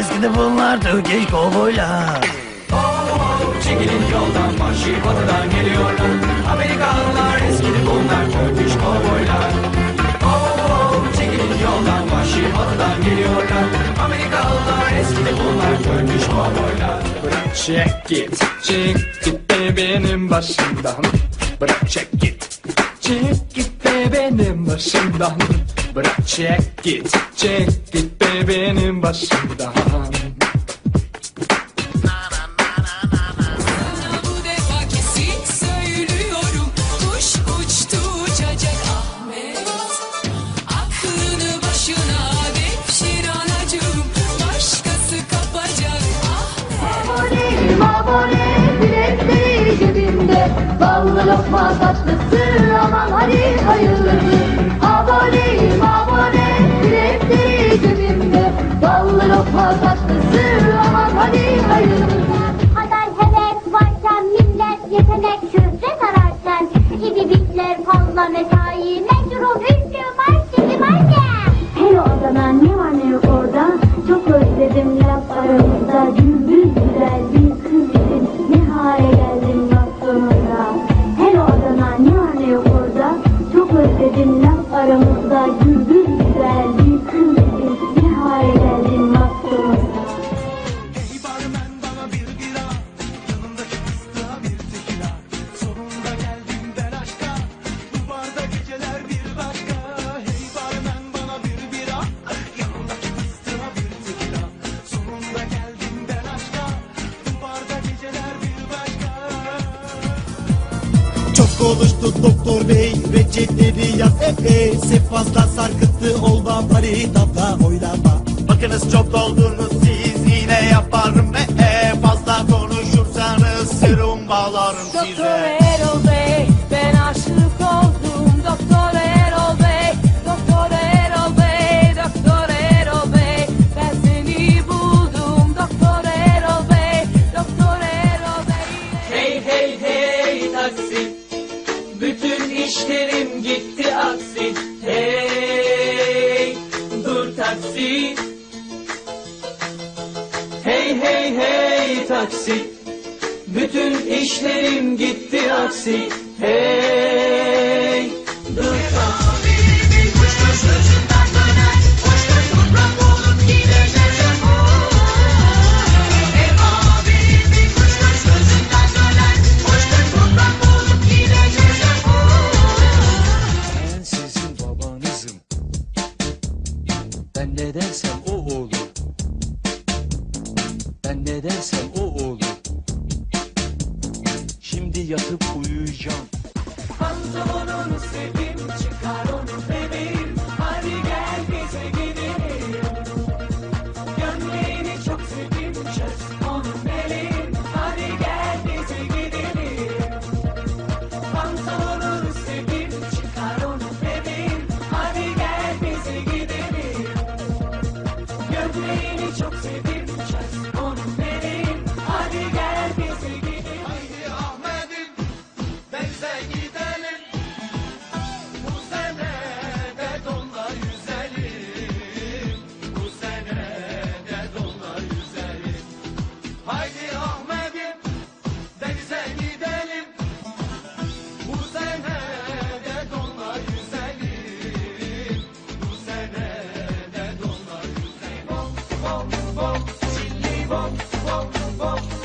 Eskide bunlar Turkish kovboylar. Çekilin yoldan vahşi batıdan geliyorlar Amerikalılar eskidi bunlar Turkish kovboylar Oh, çekilin yoldan vahşi batıdan geliyorlar Amerikalılar eskidi bunlar Turkish kovboylar Çek git, çek git de benim başımdan. Bırak çek git, çek git de benim başımdan. Bırak çek git, çek git de benim başımdan Ballı lokma tatlısı aman hadi hayırlısı. Aboneyim konuştu doktor bey reçetleri yaz epey Sef fazla sarkıttı olma paritata oylama. Bakınız çok doldunuz siz yine yaparım. E, e Fazla konuşursanız serum bağlarım size gitti aksi Hey dur taksi. Hey hey hey taksi. Bütün işlerim gitti aksi. Hey dur taksi Ben ne dersem o olur. Şimdi yatıp uyuyacağım. Pantolonunu sevdim Oh.